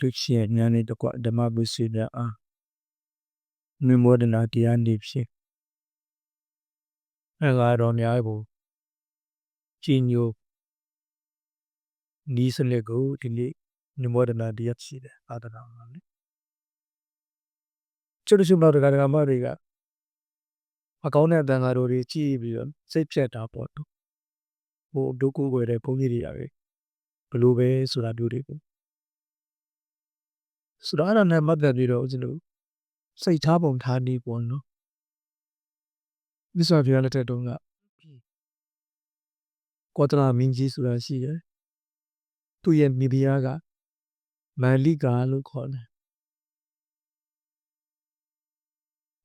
လူရှင်ညာနေတကွဓမ္မပစ္စည်းများအားမြင်မောဒနာတရားနေဖြင့်အငါတော်များကိုကြီးညိုနီးစနစ်ကိုဒီနေ့မြင်မောဒနာတရားရှိတယ်အာဒနာပါလေကျွတ်ကျွတ်မောဒနာကမတွေကအကောင်းတဲ့အတန်ဃာတော်တွေကြည့်ပြီးတော့စိတ်ဖြတ်တာပေါ့သူဟိုဒုက္ခွယ်တဲ့ဘုန်းကြီးတွေရပဲဘလို့ပဲဆိုတာမျိုးတွေကို ဆိုတော့အဲ့ဒါနဲ့ပတ်သက်ပြီးတော့ဦးဇင်းတို့စိတ်ထားပုံထားနည်းပေါ့နော်မြတ်စွာဘုရားလက်ထက်တုန်းကကောတနာမင်းကြီးဆိုတာရှိတယ်သူ့ရဲ့မိဖုရားကမန္လိကာလို့ခေါ်တယ်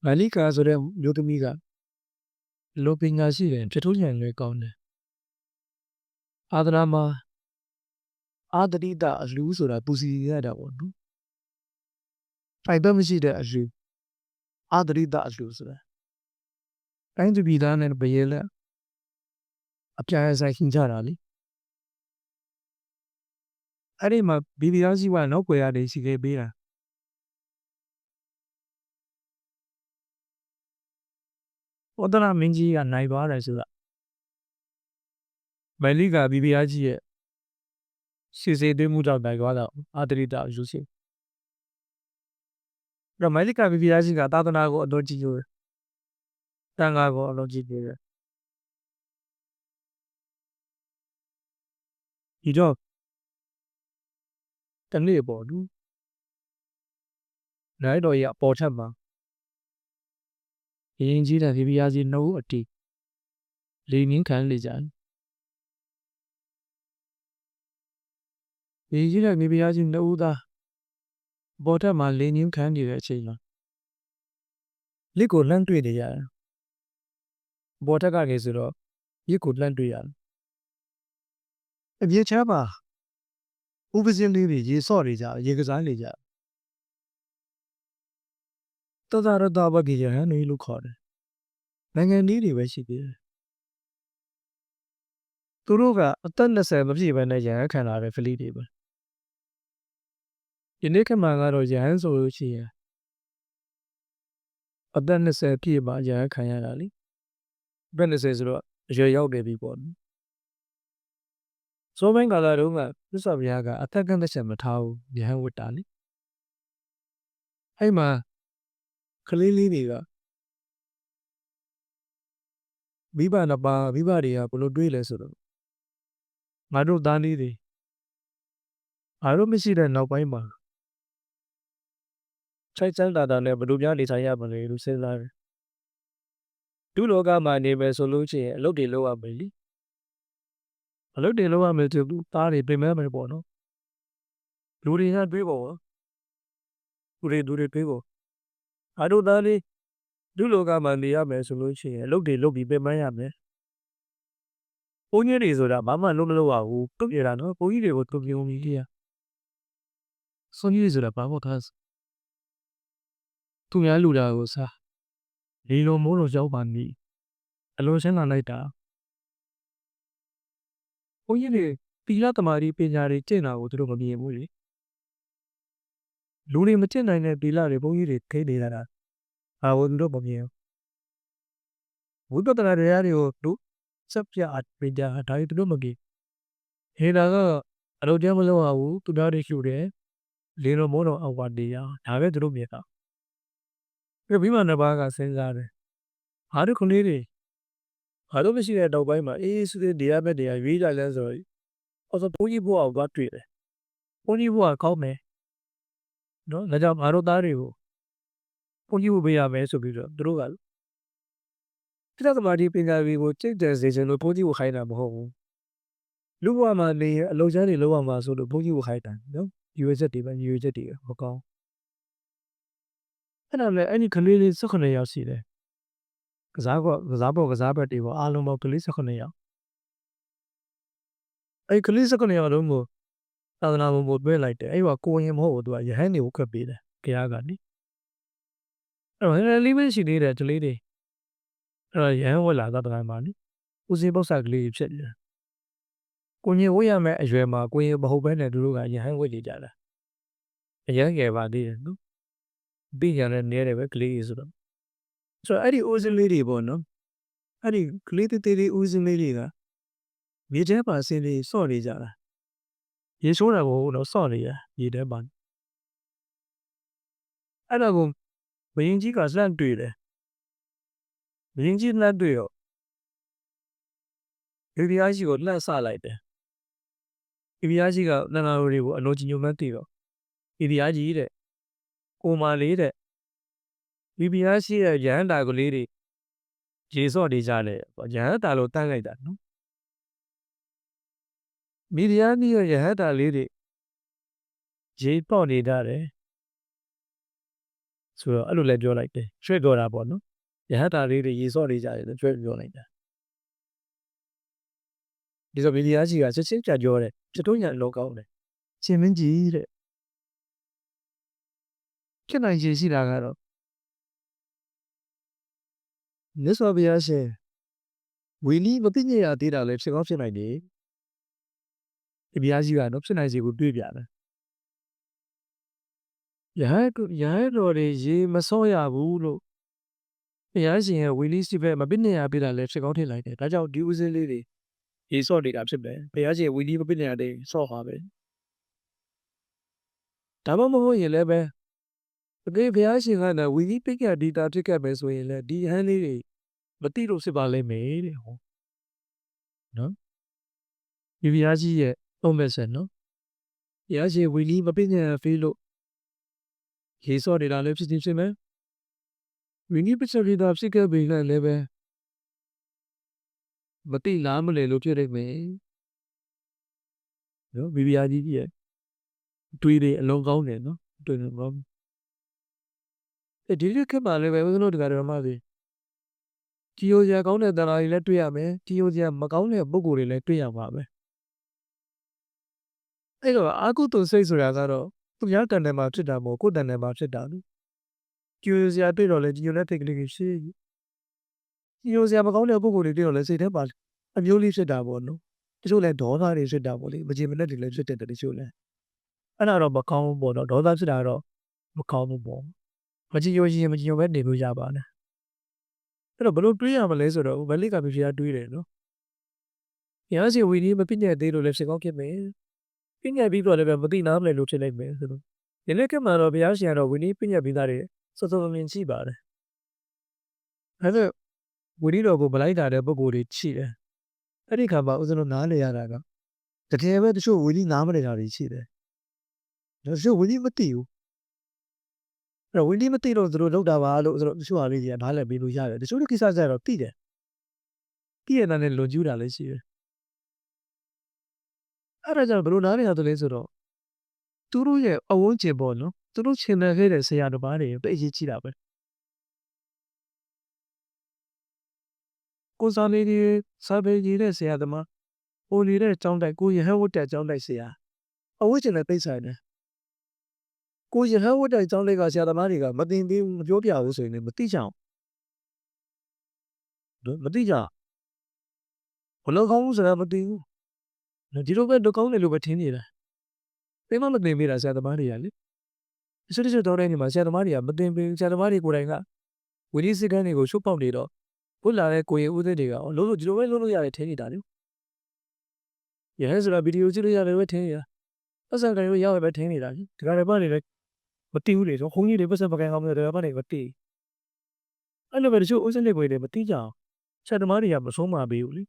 မန္လိကာဆိုတဲ့မျိုးသမီးကလိုပညာရှိတယ်ဖြစ်ထုံးဉာဏ်လွယ်ကောင်းတယ်အာသနာမှာအာတတိတအလူဆိုတာပူစီရတာပေါ့နော် ဖိုင်ဘမရှိတဲ့အလူအာတတိတအလူဆိုတာတိုင်းသူပြည်သားနဲ့ဘယေလက်အပြားဆိုင်ခင်းကြတာလေအဲ့ဒီမှာဘီဘီယာစီကနောက်ွယ်ရတယ်ရှိခဲ့ပေးတာဩဒနာမင်းကြီးကနိုင်သွားတယ်ဆိုတာမလိကဘီဘီယာကြီးရဲ့စီစေသွေးမှုကြောင့်နိုင်သွားတော့အာတရိတယူစီ တော့မလိကဘီဘီယာကြီးကသာသနာကိုအတော်ကြီးယူတယ်တန်ခါကိုအတော်ကြီးနေတယ်ဒီတော့တနေ့ပေါ့လူနိုင်တော်ရဲ့အပေါ်ထက်မှာရင်ကြီးတဲ့ဘီဘီယာကြီးနှုတ်အတီလေနင်းခံလေကြတယ်ရေကြီးတဲ့မိဖုရားကြီးနှစ်ဦးသား ပေါ်ထက်မှာလင်းညင်းခံနေတဲ့အချိန်မှာလစ်ကိုလှမ်းတွေ့နေရတယ်ပေါ်ထက်ကနေဆိုတော့ရစ်ကိုလှမ်းတွေ့ရတယ်အပြေချမ်းပါဥပစင်းလေးတွေရေဆော့နေကြရေကစားနေကြတသရတဘဂိယဟန်နေလို့ခေါ်တယ်နိုင်ငံကြီးတွေပဲရှိသေးတယ်သူတို့ကအသက်20မပြည့်ဘဲနဲ့ရဟန်းခံလာတဲ့ကလေးတွေပဲ ဒီနေ့ခက်မှကတော့ရဟန်းဆိုလို့ရှိရင်အသက်20ပြည့်မှရဟန်းခံရတာလေဘယ်20ဆိုတော့အရွယ်ရောက်နေပြီပေါ့နော်စောပိုင်းကာလတုန်းကသစ္စာဘုရားကအသက်ကန့်သက်ချက်မထားဘူးရဟန်းဝတ္တာလေအဲ့မှာကလေးလေးတွေကမိဘနှစ်ပါးမိဘတွေကဘလို့တွေးလဲဆိုတော့ငါတို့သားလေးတွေအားလုံးမရှိတဲ့နောက်ပိုင်းမှာ ချိုက်ချမ်းတာတာနဲ့ဘယ်လိုများနေထိုင်ရမလဲလို့စဉ်းစားတယ်ဒုလောကမှာနေမယ်ဆိုလို့ရှိရင်အလုပ်တွေလုပ်ရမယ်လीအလုပ်တွေလုပ်ရမယ်ဆိုသူသားတွေပြင်မဲမယ်ပေါ့နော်လူတွေကတွေးပေါ့လူတွေလူတွေတွေးပေါ့အားတို့သားလေးဒုလောကမှာနေရမယ်ဆိုလို့ရှိရင်အလုပ်တွေလုပ်ပြီးပြင်မဲရမယ်ဘုန်းကြီးတွေဆိုတာဘာမှလုပ်မလုပ်ရဘူးပြုတ်ရတာနော်ဘုန်းကြီးတွေကိုသူပြုံပြီးကြီးရဆွန်ကြီးတွေဆိုတာဘာမှထား သူများလူတာကိုစားလေလိုမိုးလိုရောက်ပါနီးအလိုရှင်းလာလိုက်တာဘုန်းကြီးတွေပီလာတမာရီပညာတွေကျင့်တာကိုသူတို့မမြင်ဘူးလေလူတွေမကျင့်နိုင်တဲ့ပီလာတွေဘုန်းကြီးတွေခိနေတာတာအာဘုသူတို့မမြင်ဘူးဝိပဿနာတရားတွေကိုသူစက်ပြအပညာဒါတွေသူတို့မမြင်ဟေတာကအလုပ်ကျမလုပ်ရဘူးသူများတွေလှူတယ်လေလိုမိုးလိုအောက်ပါနေရဒါပဲသူတို့မြင်တာ ပြီးပြီးမှနှစ်ပါးကစဉ်းစားတယ်ဟာတို့ကလေးတွေဟာတို့မရှိတဲ့တော့ပိုင်းမှာအေးစူးတဲ့တရားမဲ့တရားရွေးကြလဲဆိုတော့အော်ဆိုဘုန်းကြီးဘုရားကိုသွားတွေ့တယ်ဘုန်းကြီးဘုရားကောင်းမယ်နော်ဒါကြောင့်ငါတို့သားတွေကိုဘုန်းကြီးဘုရားမယ်ဆိုပြီးတော့သူတို့ကပြဿနာဒီပညာတွေကိုကြိတ်တယ်စေချင်လို့ဘုန်းကြီးကိုခိုင်းတာမဟုတ်ဘူးလူဘဝမှာနေအလုံးချမ်းတွေလုံးဝမှာဆိုလို့ဘုန်းကြီးကိုခိုင်းတာနော်ရွေချက်တွေပဲရွေချက်တွေမကောင်း အဲ့ဒါလည်းအဲ့ဒီကလေးလေး18ယောက်ရှိတယ်ကစားကောကစားပေါ်ကစားဘက်တွေပေါ်အားလုံးပေါင်းကလေး18ယောက်အဲ့ကလေး18ယောက်လုံးကိုသာသနာ့ဘုံကိုတွဲလိုက်တယ်အဲ့ဟောကိုရင်မဟုတ်ဘူးသူကရဟန်းတွေကိုခွက်ပေးတယ်ကြားကနိအဲ့တော့လေးပဲရှိသေးတယ်ကလေးတွေအဲ့တော့ရဟန်းဝက်လာသာသနာမှာနိဦးစင်းပု္ပ္ပစာကလေးဖြစ်တယ်ကိုရင်ဝတ်ရမယ့်အရွယ်မှာကိုရင်မဟုတ်ဘဲနဲ့သူတို့ကရဟန်းဝတ်နေကြတာအရန်ငယ်ပါသေးတယ်နော် ပညာနဲ့နဲတယ်ပဲကလေးကြီးဆိုတော့ဆိုတော့အဲ့ဒီဦးစင်းလေးတွေပေါ့နော်အဲ့ဒီကလေးသေးသေးလေးဦးစင်းလေးတွေကမြေထဲပါဆင်းလေးစော့နေကြတာရေဆိုးတာကိုတော့စော့နေရမြေထဲပါအဲ့ဒါကိုဘယင်ကြီးကလှမ်းတွေ့တယ်ဘယင်ကြီးလှမ်းတွေ့တော့ဒီဒီအားကြီးကိုလှမ်းဆလိုက်တယ်ဒီဒီအားကြီးကနန္နာရိုတွေကိုအလိုကြီးညုံမှန်းသိတော့ဒီဒီအားကြီးတဲ့ ကိုမာလေးတဲ့ဒီဒီအားရှိရဲ့ရဟန္တာကလေးတွေရေစော့နေကြတယ်ပေါ့ရဟန္တာလို့တန်းလိုက်တာနော်မိဒီယာနီရဲ့ရဟန္တာလေးတွေရေပေါ့နေကြတယ်ဆိုတော့အဲ့လိုလည်းပြောလိုက်တယ်ရွှေ့ပြောတာပေါ့နော်ရဟတာလေးတွေရေစော့နေကြတယ်လို့ကျွဲပြောလိုက်တာဒီဆိုဗီဒီယာကြီးကချက်ချင်းကြပြောတယ်ချတုံးညာလောကောင်းတယ်ရှင်မင်းကြီးတဲ့ ဖြစ်နိုင်ခြေရှိတာကတော့မြတ်စွာဘုရားရှင်ဝီလီမသိညရသေးတာလည်းဖြစ်ကောင်းဖြစ်နိုင်တယ်ဒီဘုရားကြီးကတော့ဖြစ်နိုင်ခြေကိုတွေးပြတယ်ရဟန်းရဟန်းတော်တွေရေမစောရဘူးလို့ဘုရားရှင်ရဲ့ဝီလီစီဘက်မပစ်နေရပြတာလည်းဖြစ်ကောင်းထင်လိုက်တယ်ဒါကြောင့်ဒီဦးစင်းလေးတွေရေစော့နေတာဖြစ်တယ်ဘုရားရှင်ဝီလီမပစ်နေရတဲ့စော့ပါပဲဒါမှမဟုတ်ရင်လည်းပဲ တကယ်ဘုရားရှင်ကလည်းဝီလီပစ်ကဒီတာဖြစ်ခဲ့မယ်ဆိုရင်လည်းဒီဟန်းလေးတွေမတိလို့ဖြစ်ပါလိမ့်မယ်တဲ့ဟောနော်ဒီဘုရားကြီးရဲ့သုံးမက်ဆက်နော်ဘုရားရှင်ဝီလီမပစ်နေရဖေးလို့ရေစော့နေတာလည်းဖြစ်ချင်းဖြစ်မယ်ဝီနီပစ္စရီတာဖြစ်ခဲ့ပြီလည်းပဲမတိလားမလဲလို့ဖြစ်နေမယ်နော်ဘီဘီယာကြီးရဲ့တွေးတွေအလုံးကောင်းတယ်နော်တွေးနေကောင်းအဲ ဒီလိုခက်ပါလေပဲဦးဇင်းတို့တကယ်တော့မှပြီတီယိုစရာကောင်းတဲ့တန်လာတွေလည်းတွေ့ရမယ်တီယိုစရာမကောင်းတဲ့ပုံကိုယ်တွေလည်းတွေ့ရမှာပဲအဲ့တော့အာကုတုစိတ်ဆိုတာကတော့သူများတန်တယ်မှာဖြစ်တာမဟုတ်ကိုယ်တန်တယ်မှာဖြစ်တာလေကျူစရာတွေ့တော့လေကျူလက်ထိတ်ကလေးကြီးရှေ့ကျူစရာမကောင်းတဲ့ပုံကိုယ်တွေတွေ့တော့လေစိတ်ထဲမှာအမျိုးလေးဖြစ်တာပေါ့နော်တချို့လဲဒေါသတွေဖြစ်တာပေါ့လေမကြင်မနဲ့တွေလည်းဖြစ်တဲ့တချို့လဲအဲ့ဒါတော့မကောင်းဘူးပေါ့နော်ဒေါသဖြစ်တာတော့မကောင်းဘူးပေါ့ မကြည်ယိုရင်မကြည်ယိုပဲနေလို့ရပါနဲ့အဲ့တော့ဘလို့တွေးရမလဲဆိုတော့ဗလိကပြပြတွေးတယ်နော်။ရစီဝီဒီမပြည့်ညက်သေးလို့လည်းဖြစ်ကောင်းဖြစ်မယ်။ပြည့်ညက်ပြီးတော့လည်းမသိနားမလဲလို့ဖြစ်လိုက်မယ်ဆိုတော့ဒီနေ့ကမှတော့ဘုရားရှင်ကတော့ဝီဒီပြည့်ညက်ပြီးသားတွေစောစောမြင်ကြည့်ပါတယ်။အဲ့တော့ဝီဒီတော်ကိုဗလိုက်တာတဲ့ပုံကိုယ်တွေရှိတယ်။အဲ့ဒီခါမှာဦးဇင်းတို့နားလေရတာကတကယ်ပဲတချို့ဝီဒီနားမလဲတာတွေရှိတယ်။တချို့ဝီဒီမသိဘူး။အဲ့ တော့ဝီဒီမသိလို့သူတို့လောက်တာပါလို့ဆိုတော့တချို့ဟာလေးကြီးနားလည်ပြီးလို့ရတယ်။တချို့ကိစ္စကျတော့သိတယ်။သိရတဲ့နဲ့လွန်ကျူးတာလည်းရှိတယ်။အဲ့ဒါကြောင့်ဘယ်လိုနားလည်ရတယ်လဲဆိုတော့သူတို့ရဲ့အဝန်းကျင်ပေါ့နော်သူတို့ချင်တဲ့ခဲ့တဲ့ဆရာတစ်ပါးတွေပဲအရေးကြီးတာပဲကိုစားလေးတွေစာပေကြီးတဲ့ဆရာသမားဟိုနေတဲ့ကျောင်းတိုက်ကိုရဟဝတ်တဲ့ကျောင်းတိုက်ဆရာအဝန်းကျင်နဲ့သိဆိုင်တယ် ကိုရဟဝတ်တဲ့ကျောင်းတိုက်ကဆရာသမားတွေကမသိသေးဘူးမပြောပြဘူးဆိုရင်လည်းမသိကြအောင်မသိကြဘလို့ကောင်းဆိုတာမသိဘူးဒီလိုပဲတော့ကောင်းတယ်လို့ပဲထင်နေတာသိမမသိမိတာဆရာသမားတွေကလေတချို့တချို့တော့တဲ့နေမှာဆရာသမားတွေကမသိဘူးဆရာသမားတွေကိုယ်တိုင်ကဝီဒီစကန်တွေကိုရှုပ်ပေါက်နေတော့ဘုလာတဲ့ကိုရင်ဦးသိတွေကလုံးလို့ဒီလိုပဲလုံးလို့ရတယ်ထင်နေတာလေရဟန်းဆိုတာဗီဒီယိုကြည့်လို့ရတယ်ပဲထင်နေတာပတ်စံကလေးရောက်ရပဲထင်နေတာလေဒီကနေ့ပတ်နေလဲ မသိဘူးလေဆိုခုံကြီးတွေပတ်စံပကံကောင်းတယ်ဒီကပတ်နေမသိအဲ့လိုပဲတချို့ဦးစင်းတွေကိုတွေမသိကြအောင်ဆရာသမားတွေကမဆုံးမပေးဘူးလေ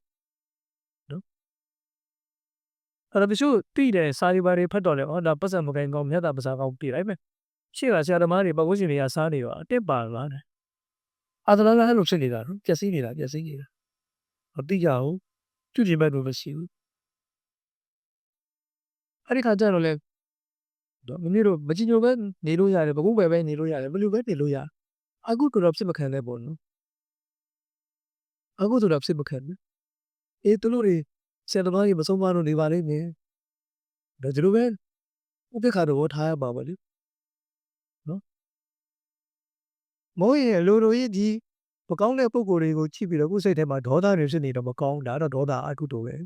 အဲ့တော့တချို့တိတယ်စာရီပါတွေဖတ်တော့လေဟောဒါပတ်စံမကိုင်းကောင်းမြတ်တာပစာကောင်းပြလိုက်မယ်ရှေ့ကဆရာသမားတွေပတ်ဝန်းကျင်တွေကစားနေတော့အတက်ပါလာတယ်အာသလာလည်းအဲ့လိုဖြစ်နေတာနော်ပျက်စီးနေတာပျက်စီးနေတာမသိကြဘူးကျွကျင်ဘက်လို့မရှိဘူးအဲ့ဒီခါကျတော့လေ တော့မင်းတို့မကြည်ညိုပဲနေလို့ရတယ်ဘကုပဲပဲနေလို့ရတယ်ဘယ်လိုပဲနေလို့ရအခုကတော့ဖြစ်မခံလဲပေါ့နော်အခုတော့ဖြစ်မခံဘူးအေးသူတို့တွေဆရာသမားကြီးမဆုံးမလို့နေပါလိမ့်မယ်ဒါကြလို့ပဲဥပ္ပခါတော့ထားရပါပါလေနော်မိုးရဲ့လိုလိုကြီးဒီမကောင်းတဲ့ပုံကိုယ်တွေကိုကြည့်ပြီးတော့ကိုယ်စိတ်ထဲမှာဒေါသတွေဖြစ်နေတော့မကောင်းဒါတော့ဒေါသအကုသိုလ်ပဲ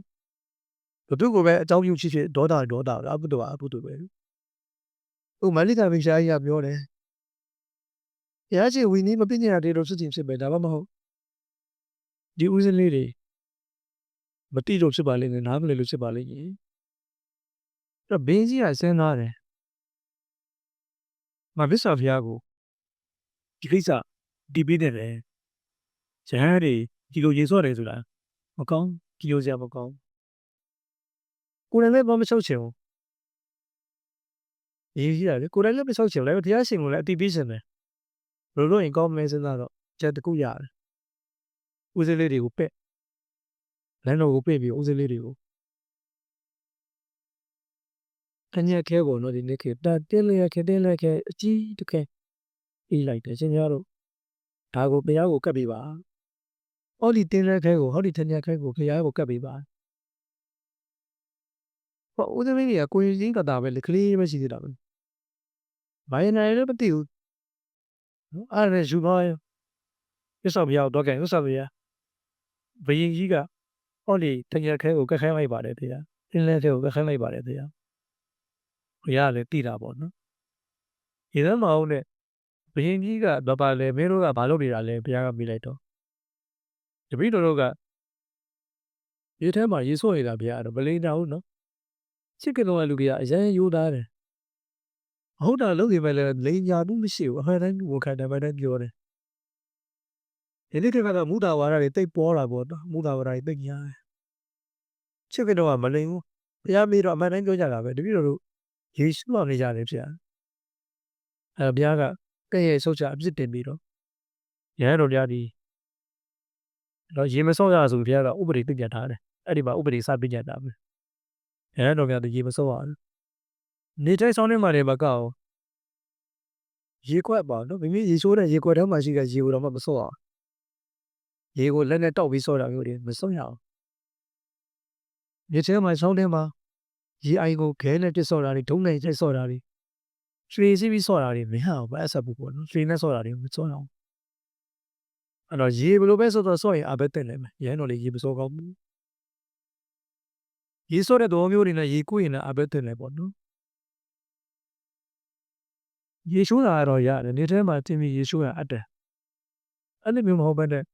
ဘုသူကိုပဲအကြောင်းပြုချစ်ချစ်ဒေါသဒေါသအကုသိုလ်အကုသိုလ်ပဲ ဟိုမလိကမိရှားကြီးကပြောတယ်ဘုရားရှင်ဝီနီးမပြည့်ညတ်တဲ့လို့ဖြစ်ချင်းဖြစ်ပဲဒါမှမဟုတ်ဒီဦးစင်းလေးတွေမတိလို့ဖြစ်ပါလိမ့်မယ်နားမလည်လို့ဖြစ်ပါလိမ့်မယ်အဲ့တော့ဘင်းကြီးကစဉ်းစားတယ်မဗစ္ဆာဘုရားကိုဒီကိစ္စဒီပေးတယ်လေဇဟန်တွေဒီလိုရေဆော့တယ်ဆိုတာမကောင်းဒီလိုစရာမကောင်းကိုယ်လည်းဘာမချုပ်ချင်ဘူး ရေးကြီးတယ်ကိုယ်လည်းမချုပ်ချင်ဘူးလည်းဘုရားရှင်ကိုလည်းအတိပေးရှင်တယ်ဘယ်လိုလုပ်ရင်ကောင်းမလဲစဉ်းစားတော့ချက်တစ်ခုရတယ်ဦးစင်းလေးတွေကိုပက်လမ်းတော်ကိုပက်ပြီးဦးစင်းလေးတွေကိုအညက်ခဲပေါ်တော့ဒီနေ့ခေတတင်းလေးခဲတင်းလေးခဲအကြီးတစ်ခဲအေးလိုက်တယ်ရှင်များတို့ဒါကိုဘုရားကိုကပ်ပေးပါဟောဒီတင်းလေးခဲကိုဟောဒီထညက်ခဲကိုဘုရားကိုကပ်ပေးပါဟောဦးစင်းလေးတွေကကိုရင်ချင်းကတာပဲလေကလေးပဲရှိသေးတာပဲ ဘာရင်နိုင်လည်းမသိဘူးနော်အဲ့ဒါယူပါရဲ့ပြစ္ဆောက်ဘုရားတော့ကဲဥစ္စာဘုရားဘယင်ကြီးကဟောဒီတညက်ခဲကိုကက်ခိုင်းလိုက်ပါတယ်တရားတင်းလဲခဲကိုကက်ခိုင်းလိုက်ပါတယ်တရားဘုရားလည်းတည်တာပေါ့နော်ဒီသမောင်းနဲ့ဘယင်ကြီးကဘာပါလဲမင်းတို့ကဘာလုပ်နေတာလဲဘုရားကမိလိုက်တော့တပည့်တော်တို့ကရေထဲမှာရေဆော့နေတာဘုရားတော့မလိမ့်တာဘူးနော်ချစ်ကတော့လူကြီးကအရင်ရိုးသားတယ် ဟုတ်တာလုပ်နေပဲလေလိန်ညာမှုမရှိဘူးအမှန်တမ်းဝန်ခံတယ်မှန်တမ်းပြောတယ်ဒီနေ့ကတော့မူတာဝါဒတွေတိတ်ပေါ်တာပေါ့နော်မူတာဝါဒတွေတိတ်ညားတယ်ချစ်ကတော့မလိန်ဘူးဘုရားမေးတော့အမှန်တမ်းပြောကြတာပဲတပည့်တော်တို့ယေရှုအောင်နေကြတယ်ဗျာအဲဘုရားကကဲ့ရဲ့ဆုတ်ချအပြစ်တင်ပြီးတော့ရဟန်းတော်များဒီတော့ရေမစော့ရဆိုဘုရားကဥပဒေပြညတ်ထားတယ်အဲ့ဒီမှာဥပဒေစပြညတ်တာပဲရဟန်းတော်များဒီရေမစော့ရ နေတိုင်းဆောင်းနေမှာနေမကောက်ရေခွက်ပါနော်မိမိရေချိုးတဲ့ရေခွက်ထဲမှာရှိတဲ့ရေကိုတော့မစော့အောင်ရေကိုလက်နဲ့တောက်ပြီးစော့တာမျိုးတွေမစော့ရအောင်မြေထဲမှာဆောင်းထဲမှာရေအိုင်ကိုခဲနဲ့တစ်စော့တာတွေဒုံးနဲ့တစ်စော့တာတွေရွှေစီးပြီးစော့တာတွေမဟအောင်ပဲအဆက်ဘူးပေါ့နော်ရွှေနဲ့စော့တာတွေမစော့အောင်အဲ့တော့ရေဘယ်လိုပဲစော့တော့စော့ရင်အဘက်တက်နေမယ်ရဟန်းတော်လေးရေမစော့ကောင်းဘူးရေစော့တဲ့တော်မျိုးတွေနဲ့ရေကုရင်လည်းအဘက်တက်နေပေါ့နော် ရေရှိုးတာကတော့ရတယ်နေထဲမှာတင်ပြီးရေရှိုးရအပ်တယ်အဲ့လိုမျိုးမဟုတ်ဘဲနဲ့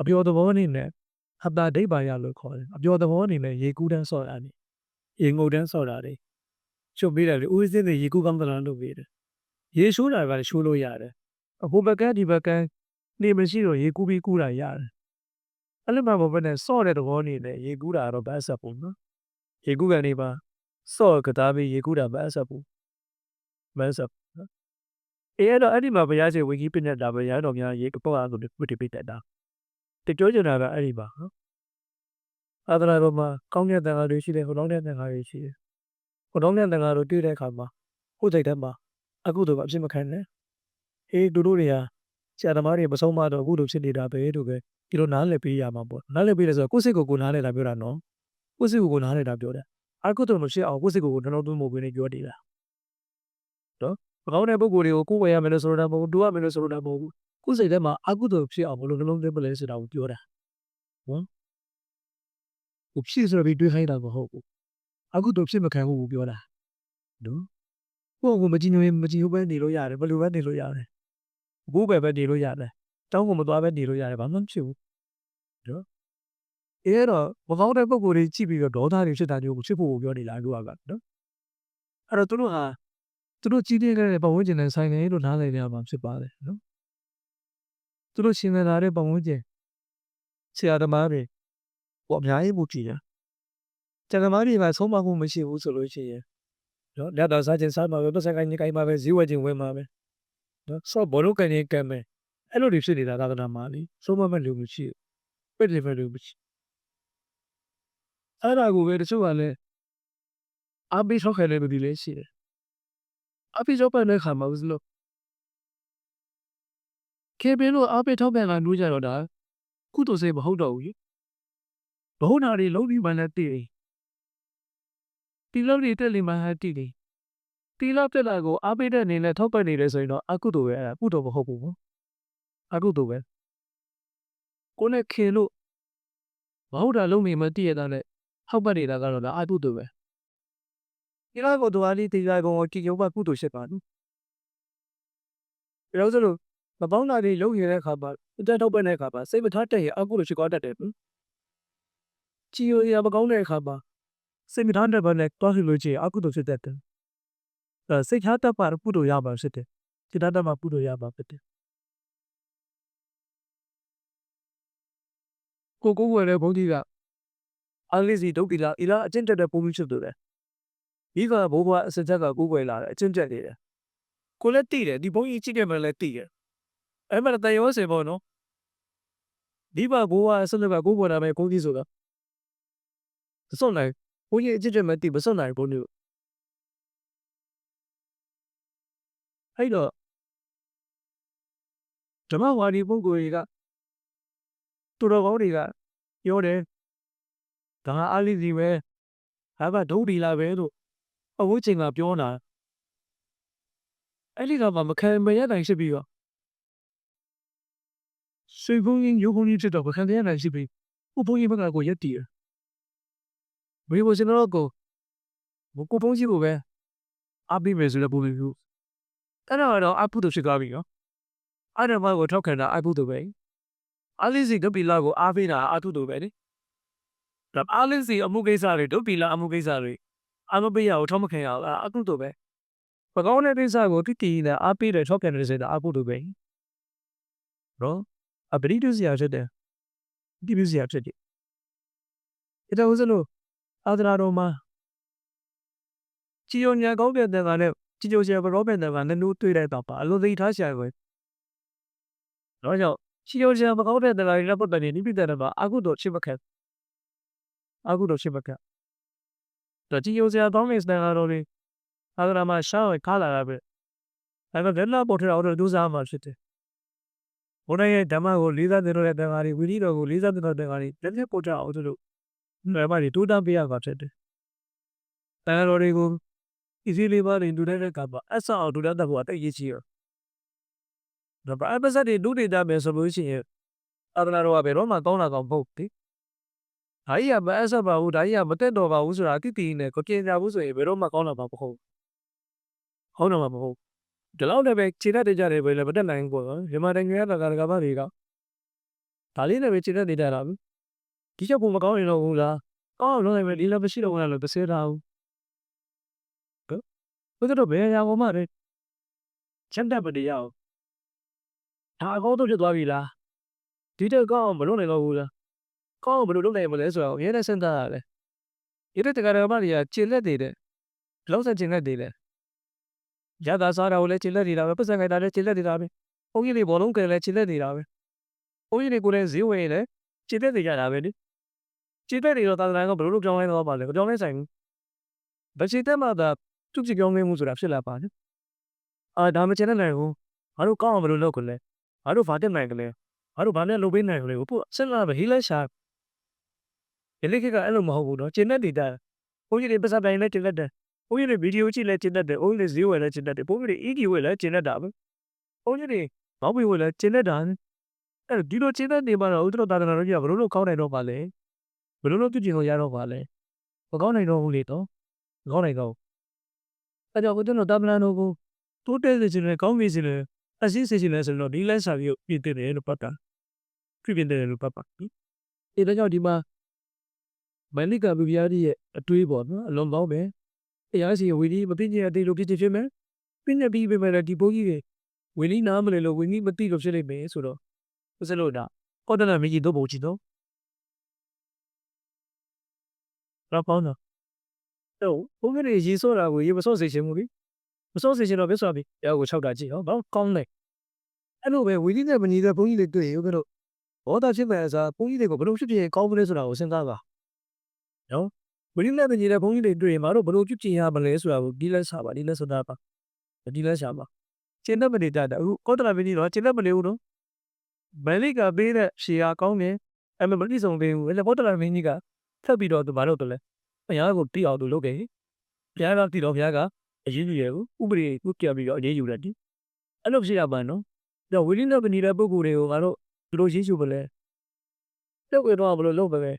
အပျော်သဘောအနေနဲ့အပ္ပဒိဗ္ဗာယလို့ခေါ်တယ်အပျော်သဘောအနေနဲ့ရေကူးတန်းဆော့တာနေရေငုတ်တန်းဆော့တာတွေချုပ်ပေးတယ်လေဦးစင်းတွေရေကူးကောင်းသလားလုပ်ပေးတယ်ရေရှိုးတာကလည်းရှိုးလို့ရတယ်အခုဘက်ကဒီဘက်ကနေမရှိတော့ရေကူးပြီးကူးတာရတယ်အဲ့လိုမှမဟုတ်ဘဲနဲ့ဆော့တဲ့သဘောအနေနဲ့ရေကူးတာကတော့ဘတ်ဆက်ပုံနော်ရေကူးကနေပါဆော့ကတားပြီးရေကူးတာဘတ်ဆက်ပုံဘတ်ဆက် အေးအဲ့တော့အဲ့ဒီမှာဘုရားရှင်ဝီကြီးပြနေတာပဲရဟန်းတော်များရေကပေါ့အားဆိုပြီးပြတိပိတ်တက်တာတပြောချင်တာကအဲ့ဒီပါနော်အာသနာတော်မှာကောင်းတဲ့တန်ခါတွေရှိတယ်ဟိုတောင်းတဲ့တန်ခါတွေရှိတယ်ဟိုတောင်းတဲ့တန်ခါတို့တွေ့တဲ့အခါမှာကိုယ်စိတ်ထဲမှာအခုတို့ကအဖြစ်မခံနဲ့အေးတို့တို့တွေကဆရာသမားတွေမဆုံးမတော့အခုတို့ဖြစ်နေတာပဲတို့ပဲဒီလိုနားလည်ပေးရမှာပေါ့နားလည်ပေးလဲဆိုတော့ကိုယ်စိတ်ကိုကိုနားလည်တာပြောတာနော်ကိုယ်စိတ်ကိုကိုနားလည်တာပြောတာအခုတို့မရှိအောင်ကိုယ်စိတ်ကိုကိုနှလုံးသွင်းဖို့ပဲနေပြောနေတာနော် မကောင်းတဲ့ပုံကိုယ်တွေကိုကိုယ်ဝယ်ရမယ်လို့ဆိုတော့မဟုတ်ဘူးတူရမယ်လို့ဆိုတော့မဟုတ်ဘူးကိုယ်စိတ်ထဲမှာအကုသိုလ်ဖြစ်အောင်ဘလို့နှလုံးသွင်းပလဲဆိုတာကိုပြောတာနော်ကိုဖြစ်ဆိုပြီးတွေးခိုင်းတာမဟုတ်ဘူးအကုသိုလ်ဖြစ်မခံဘူးပြောတာနော်ကိုယ့်ကိုမကြည်ညိုရင်မကြည်ဟုတ်ပဲနေလို့ရတယ်ဘယ်လိုပဲနေလို့ရတယ်ဘူးပဲပဲနေလို့ရတယ်တောင်းကိုမသွားပဲနေလို့ရတယ်ဘာမှမဖြစ်ဘူးနော်အဲ့တော့မကောင်းတဲ့ပုံကိုယ်တွေကြည့်ပြီးတော့ဒေါသတွေဖြစ်တာမျိုးကိုဖြစ်ဖို့ပြောနေလားလို့ကနော်အဲ့တော့သူတို့ဟာ သူတို့ကြီးတဲ့ခဲ့တဲ့ပတ်ဝန်းကျင်နဲ့ဆိုင်နေလို့နားလည်နေရမှာဖြစ်ပါတယ်နော်သူတို့ရှင်နေတာတဲ့ပတ်ဝန်းကျင်ဆရာသမားတွေဟိုအများကြီးမှုကြည့်ရဆရာသမားတွေမှာဆုံးမမှုမရှိဘူးဆိုလို့ရှိရင်နော်လက်တော်စားခြင်းစားမှာပဲပတ်စံကိုင်းကိုင်းမှာပဲဈေးဝယ်ခြင်းဝယ်မှာပဲနော်ဆော့ဘောလုံးကိုင်းနေကမ်းမယ်အဲ့လိုတွေဖြစ်နေတာသာသနာမှာလीဆုံးမမဲ့လူမရှိဘူးပြည့်တယ်ပဲလူမရှိအဲ့ဒါကိုပဲတချို့ကလည်းအပိထောက်ခဲတဲ့လူတွေလည်းရှိတယ် အပိကြောပတ်တဲ့ခါမှာဦးစလို့ကေဘင်းတို့အပိထောက်ပြန်လာနှူးကြတော့တာကုသိုလ်စိတ်မဟုတ်တော့ဘူးဘုံနာတွေလုံးပြီးမှလည်းတည်တီလောက်တွေတက်လိမ့်မှတည်တယ်တီလောက်တက်လာကိုအပိတဲ့အနေနဲ့ထောက်ပတ်နေတယ်ဆိုရင်တော့အကုသိုလ်ပဲအဲ့ဒါကုသိုလ်မဟုတ်ဘူးအကုသိုလ်ပဲကိုနဲ့ခင်လို့မဟုတ်တာလုံးမိမတည်ရတာနဲ့ထောက်ပတ်နေတာကတော့ဒါအကုသိုလ်ပဲ ဒီလောက်ကိုတော်လေးတရားကောင်ကိုကြည်ရုံးမှကုသိုလ်ရှိပါဘူး။ဒါဆိုလို့မပေါင်းတာတွေလုံရတဲ့အခါမှာအတက်တော့ပဲတဲ့အခါမှာစိတ်မထားတက်ရင်အကုသိုလ်ရှိသွားတတ်တယ်ဘူး။ကြည်ရမကောင်းတဲ့အခါမှာစိတ်မထားတဲ့ဘက်နဲ့တွားစီလို့ချင်အကုသိုလ်ဖြစ်တတ်တယ်။အဲစိတ်ထားတတ်ပါကုသိုလ်ရမှာဖြစ်တယ်။စိတ်ထားတတ်မှကုသိုလ်ရမှာဖြစ်တယ်။ကိုကိုဝယ်တဲ့ဘုန်းကြီးကအားလေးစီဒုက္ခိလာအီလာအကျင့်တက်တဲ့ပုံမျိုးဖြစ်သူတယ်။ ဒီကဘိုးဘွားအစချက်ကကိုယ်ွယ်လာတယ်အကျင့်တက်နေတယ်။ကိုလည်းတည်တယ်ဒီဘုန်းကြီးကြည့်တယ်မှလည်းတည်တယ်။အဲ့မှာတန်ရောစေပေါ့နော်။ဒီဘဘိုးဘွားအစချက်ကကိုယ်ွယ်လာမယ်ဘုန်းကြီးဆိုတာ။စွန့်နိုင်ဘုန်းကြီးအကျင့်တက်မှတည်မစွန့်နိုင်ဘုန်းကြီး။အဲ့တော့ဓမ္မဝါဒီပုဂ္ဂိုလ်တွေကသူတော်ကောင်းတွေကပြောတယ်ဒါကအားလေးစီပဲဒါကဒုတိလာပဲလို့ အဝိချိန်ကပြောတာအဲ့ဒီကမှမခံမရနိုင်ရှိပြီးတော့ဆွေဘုန်းကြီးရုပ်ဘုန်းကြီးဖြစ်တော့မခံရနိုင်ရှိပြီးဥဘုန်းကြီးဘက်ကကိုရက်တည်တယ်မေဘစင်တော့ကိုဘကိုဘုန်းကြီးကိုပဲအပိမယ်ဆိုတဲ့ပုံမျိုးအဲ့တော့အပုတုဖြစ်သွားပြီနော်အဲ့ဒါမှကိုထောက်ခံတာအပုတုပဲအားလေးစီဒုပိလာကိုအားပေးတာအထုတုပဲလေဒါအားလေးစီအမှုကိစ္စတွေဒုပိလာအမှုကိစ္စတွေ အမပေးရအောင်ထောက်မခံရအောင်အထုတုပဲပကောင်းတဲ့ကိစ္စကိုတိတိနဲ့အားပေးတယ်ထောက်ခံတယ်ဆိုတာအပုတုပဲနော်အပရိဒုစရာဖြစ်တယ်ဒီပစ္စည်းဖြစ်တယ် এটা ဦးစလို့အာဒရာတော်မှာကြည်ယုံညာကောင်းတဲ့တဲ့ကနဲ့ကြည်ယုံစရာဘရောပဲတဲ့ကနဲ့နိုးတွေ့တဲ့တော့ပါအလိုသိထားရှာပဲတော့ကြောင့်ချီယိုချာမကောင်းတဲ့တလာရီလက်ပတ်တယ်နိပိတတယ်မှာအာကုတော်ချစ်မခက်အာကုတော်ချစ်မခက် တော့ချီယိုချာတောင်းနေစတဲ့ကတော့လေအာဂရာမှာရှောင်းခါလာတာပဲအဲ့တော့လက်လာပေါ်ထတာတော့ဒုစားမှာဖြစ်တယ်ဘုရားရဲ့ဓမ္မကိုလေးစားတဲ့တဲ့တန်ဃာတွေဝိရိတော်ကိုလေးစားတဲ့တန်ဃာတွေလက်လက်ပေါ်ထအောင်ဆိုလို့ဘယ်မှာဒီတိုးတန်းပေးရမှာဖြစ်တယ်တန်ဃာတော်တွေကိုအစီလေးပါးတွေဒူတဲ့ကပ်ပါအဆောက်ဒူတဲ့ဘုရားတိတ်ရေးချီရောဒါပအပစက်တွေဒုဒေတာမယ်ဆိုလို့ရှိရင်အာသနာတော်ကဘယ်တော့မှကောင်းတာကောင်းမဟုတ်ဘူး။ ဒါကြီးကမအဆက်ပါဘူးဒါကြီးကမတက်တော်ပါဘူးဆိုတာတိတိနဲ့ကိုပြင်ကြဘူးဆိုရင်ဘယ်တော့မှကောင်းတာမဟုတ်ဘူး။ဟုတ်တော့မှမဟုတ်။ဒီလောက်လည်းပဲခြေတက်ကြတယ်ပဲလည်းမတက်နိုင်ဘူးပေါ့နော်။မြန်မာနိုင်ငံကတကာတကာဘာတွေကဒါလေးနဲ့ပဲခြေတက်နေကြတာဘူး။ဒီချက်ပုံမကောင်းရင်တော့ဘူးလား။ကောင်းအောင်လုပ်နိုင်မယ်ဒီလည်းမရှိတော့ဘူးလားလို့ပစဲထားဘူး။ဘယ်ဘယ်တော့ဘယ်ရာကောမှလည်းချက်တက်ပတရားဒါအကောင်းဆုံးဖြစ်သွားပြီလားဒီတက်ကောင်းအောင်မလုပ်နိုင်တော့ဘူးလား ကောင်းအောင်ဘယ်လိုလုပ်နိုင်မလဲဆိုတော့အရင်ကစဉ်းစားရတယ်ဒီတက်တကယ်တော့မတွေကကျင်လက်တွေတဲ့လောက်ဆက်ကျင်လက်တွေလေရတာစားတာကိုလည်းကျင်လက်နေတာပဲပတ်စံခိုင်တာလည်းကျင်လက်နေတာပဲဘုန်းကြီးတွေဘောလုံးကလည်းကျင်လက်နေတာပဲဘုန်းကြီးတွေကိုလည်းဈေးဝယ်လည်းကျင်လက်နေကြတာပဲလေကျင်လက်တွေတော့သာသနာကဘယ်လိုလုပ်ကြောင်းလဲတော့ပါလဲကြောင်းလဲဆိုင်ဘူးဗချီတက်မှသာသူ့ကြည့်ကြောင်းနေမှုဆိုတာဖြစ်လာပါလေအာဒါမကျင်လက်နိုင်ဘူးငါတို့ကောင်းအောင်ဘယ်လိုလုပ်ကြလဲငါတို့ဘာတက်နိုင်ကြလဲငါတို့ဘာနဲ့လုပ်ပေးနိုင်ကြလဲဘုစဉ်းစားပဲဟီးလိုက်ရှာ ဒီလိခက်ကအဲ့လိုမဟုတ်ဘူးနော်ကျင်တဲ့ဒေတာဘုန်းကြီးတွေပတ်စပ်တိုင်းလဲကျင်တတ်တယ်ဘုန်းကြီးတွေဗီဒီယိုကြည့်လဲကျင်တတ်တယ်ဘုန်းကြီးတွေဇီးဝယ်လဲကျင်တတ်တယ်ဘုန်းကြီးတွေ EQ ဝယ်လဲကျင်တတ်တာပဲဘုန်းကြီးတွေမောက်ဝေဝယ်လဲကျင်တတ်တာအဲ့ဒီလိုကျင်တတ်နေမှာတော့ဥဒ္ဒတာသနာတော်ကြီးကဘလို့လို့ကောင်းနိုင်တော့ပါလဲဘလို့လို့ပြုကျင်လို့ရတော့ပါလဲမကောင်းနိုင်တော့ဘူးလေတော့မကောင်းနိုင်တော့အဲ့ကြောင့်ဦးဇင်းတို့တာမန်တော်ကိုတိုးတက်စေခြင်းနဲ့ကောင်းပြီစေခြင်းအစည်းစေခြင်းလဲဆိုတော့ဒီလဲစာပြီးပြည့်တဲ့တယ်လို့ပတ်တာပြည့်တဲ့တယ်လို့ပတ်ပါဒီဒါကြောင့်ဒီမှာ မန်လိကဘူပြားရဲ့အတွေးပေါ့နော်အလွန်ကောင်းပဲတရားစီဝီဒီမသိချင်တဲ့လို့ဖြစ်ဖြစ်မယ်ပြင်းနေပြီးပဲမယ်ဒီဘိုးကြီးတွေဝီဒီနားမလဲလို့ဝီဒီမသိလို့ဖြစ်နေမယ်ဆိုတော့ဘယ်စလို့ဒါကောဒနာမကြီးတော့ဘုံကြီးတော့တော့ပေါင်းတော့တော့ဘုန်းကြီးရေစောတာကိုရေမစောစေချင်ဘူးလေမစောစေချင်တော့ပြဆိုပြီရောက်ကို6တာကြည့်ဟောဘာကောင်းလဲအဲ့လိုပဲဝီဒီနဲ့မညီတဲ့ဘုန်းကြီးတွေတွေ့ရုပ်ကတော့ဘောတာဖြစ်မယ်ဆိုဘုန်းကြီးတွေကိုဘယ်လိုဖြစ်ဖြစ်ကောင်းမလဲဆိုတာကိုစဉ်းစားပါ နော်ဝီဒီနဲ့မညီတဲ့ဘုန်းကြီးတွေတွေ့ရင်မတို့ဘယ်လိုဖြစ်ဖြစ်ရမလဲဆိုတာကိုဒီလက်စားပါဒီလက်ဆိုတာပါဒီလက်ရှာပါကျင်းတဲ့မနေတာအခုကောတလာမင်းကြီးတော့ကျင်းတဲ့မနေဘူးနော်မန်လိကပေးတဲ့ရှေယာကောင်းတယ်အဲ့မမလိဆောင်သေးဘူးအဲ့ဘောတလာမင်းကြီးကထပ်ပြီးတော့သူဘာလုပ်တယ်လဲဘုရားကိုတိအောင်သူလုပ်ခဲ့ဘုရားကတိတော့ဘုရားကအရေးယူရဘူးဥပဒေကိုပြပြီးတော့အရေးယူတယ်ဒီအဲ့လိုဖြစ်ရပါနော်တော့ဝီလင်းနဲ့ပနီတဲ့ပုံကိုယ်တွေကိုငါတို့ဘယ်လိုရေးယူမလဲလောက်ရတော့ဘယ်လိုလုပ်မလဲ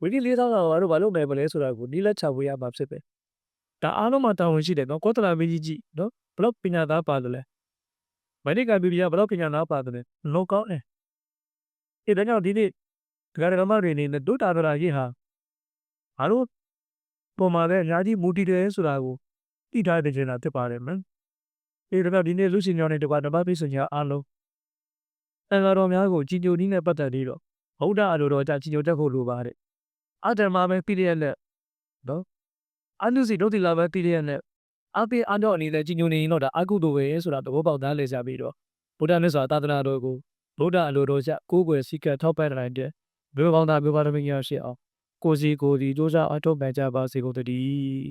ဝီလင်းလေးသောင်းတော့ငါတို့ဘာလုပ်မယ်မလဲဆိုတာကိုဒီလက်ချဝေးရမှာဖြစ်ပဲဒါအားလုံးမှာတာဝန်ရှိတယ်နော်ကောသလမင်းကြီးကြည့်နော်ဘလောက်ပညာသားပါတယ်လဲမနိကဘီဘီကဘလောက်ပညာသားပါတယ်လဲလောကောင်းတယ်ဒီတော့ကြောင့်ဒီနေ့ဒကာဒကမတွေနေနဲ့ဒုတာဒရာကြီးဟာအားလုံးပုံမှာလည်းအများကြီးမူတည်တယ်ဆိုတာကိုသိထားတဲ့ကျင်တာဖြစ်ပါတယ်မင်းဒီတော့ဒီနေ့လူရှင်ကြောင့်နေတကွာဓမ္မပိစညာအားလုံးအင်္ဂါတော်များကိုကြီးညိုနည်းနဲ့ပတ်သက်ပြီးတော့ဗုဒ္ဓအလိုတော်ကြကြီးညိုတတ်ဖို့လိုပါတယ် အတ္တမပဲပြည့်ရတဲ့နော်အနုစီဒုတိလာပဲပြည့်ရတဲ့အပိအတော့အနေနဲ့ကြီးညိုနေရင်တော့ဒါအကုသိုလ်ပဲဆိုတာသဘောပေါက်သားလေကြပြီးတော့ဗုဒ္ဓမြတ်စွာသာသနာတော်ကိုဗုဒ္ဓအလိုတော်ကြကိုးကွယ်စည်းကပ်ထောက်ပံ့နိုင်တဲ့ဘုရားကောင်းသားဘုရားသမီးများရှိအောင်ကိုစီကိုဒီစ조사အထောက်ပံ့ကြပါစေကုန်သတည်း